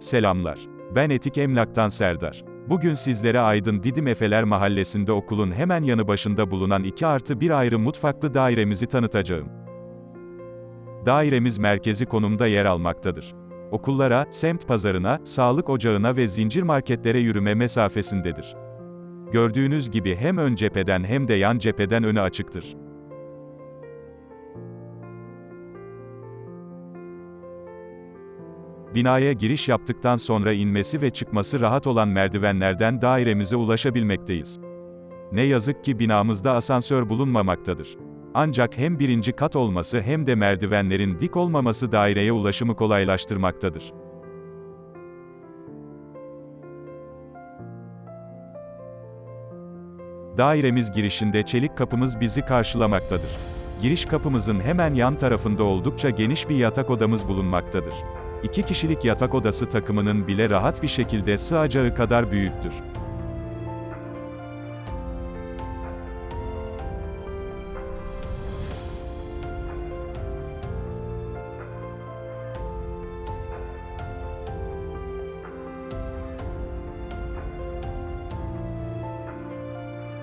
Selamlar. Ben Etik Emlak'tan Serdar. Bugün sizlere Aydın Didim Efeler Mahallesi'nde okulun hemen yanı başında bulunan 2 artı 1 ayrı mutfaklı dairemizi tanıtacağım. Dairemiz merkezi konumda yer almaktadır. Okullara, semt pazarına, sağlık ocağına ve zincir marketlere yürüme mesafesindedir. Gördüğünüz gibi hem ön cepheden hem de yan cepheden önü açıktır. Binaya giriş yaptıktan sonra inmesi ve çıkması rahat olan merdivenlerden dairemize ulaşabilmekteyiz. Ne yazık ki binamızda asansör bulunmamaktadır. Ancak hem birinci kat olması hem de merdivenlerin dik olmaması daireye ulaşımı kolaylaştırmaktadır. Dairemiz girişinde çelik kapımız bizi karşılamaktadır. Giriş kapımızın hemen yan tarafında oldukça geniş bir yatak odamız bulunmaktadır. İki kişilik yatak odası takımının bile rahat bir şekilde sığacağı kadar büyüktür.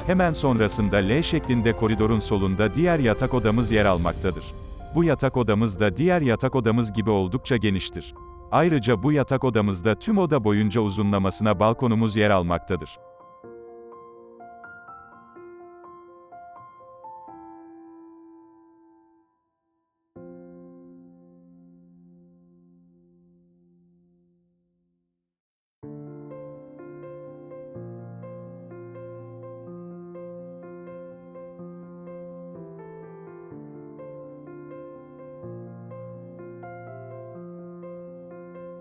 Hemen sonrasında L şeklinde koridorun solunda diğer yatak odamız yer almaktadır. Bu yatak odamız da diğer yatak odamız gibi oldukça geniştir. Ayrıca bu yatak odamızda tüm oda boyunca uzunlamasına balkonumuz yer almaktadır.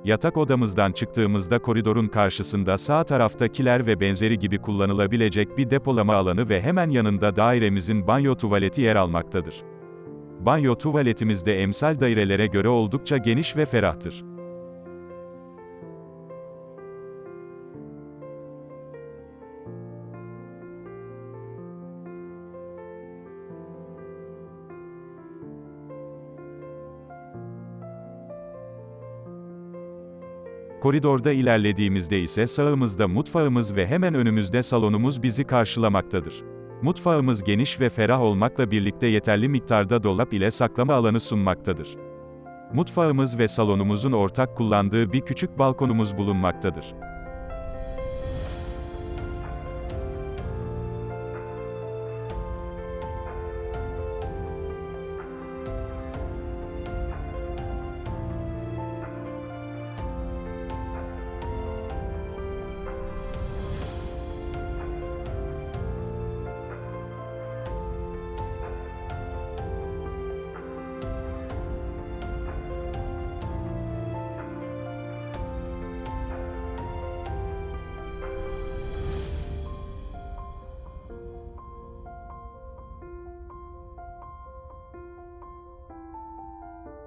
Yatak odamızdan çıktığımızda koridorun karşısında sağ tarafta kiler ve benzeri gibi kullanılabilecek bir depolama alanı ve hemen yanında dairemizin banyo tuvaleti yer almaktadır. Banyo tuvaletimiz de emsal dairelere göre oldukça geniş ve ferahtır. Koridorda ilerlediğimizde ise sağımızda mutfağımız ve hemen önümüzde salonumuz bizi karşılamaktadır. Mutfağımız geniş ve ferah olmakla birlikte yeterli miktarda dolap ile saklama alanı sunmaktadır. Mutfağımız ve salonumuzun ortak kullandığı bir küçük balkonumuz bulunmaktadır.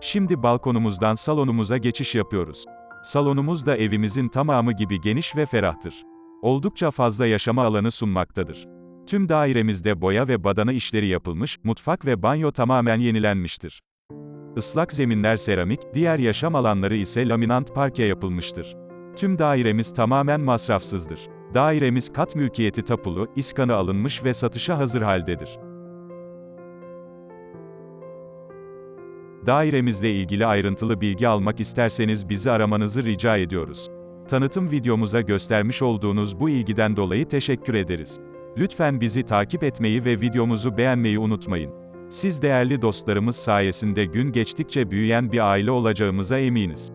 Şimdi balkonumuzdan salonumuza geçiş yapıyoruz. Salonumuz da evimizin tamamı gibi geniş ve ferahtır. Oldukça fazla yaşama alanı sunmaktadır. Tüm dairemizde boya ve badana işleri yapılmış, mutfak ve banyo tamamen yenilenmiştir. Islak zeminler seramik, diğer yaşam alanları ise laminant parke yapılmıştır. Tüm dairemiz tamamen masrafsızdır. Dairemiz kat mülkiyeti tapulu, iskanı alınmış ve satışa hazır haldedir. Dairemizle ilgili ayrıntılı bilgi almak isterseniz bizi aramanızı rica ediyoruz. Tanıtım videomuza göstermiş olduğunuz bu ilgiden dolayı teşekkür ederiz. Lütfen bizi takip etmeyi ve videomuzu beğenmeyi unutmayın. Siz değerli dostlarımız sayesinde gün geçtikçe büyüyen bir aile olacağımıza eminiz.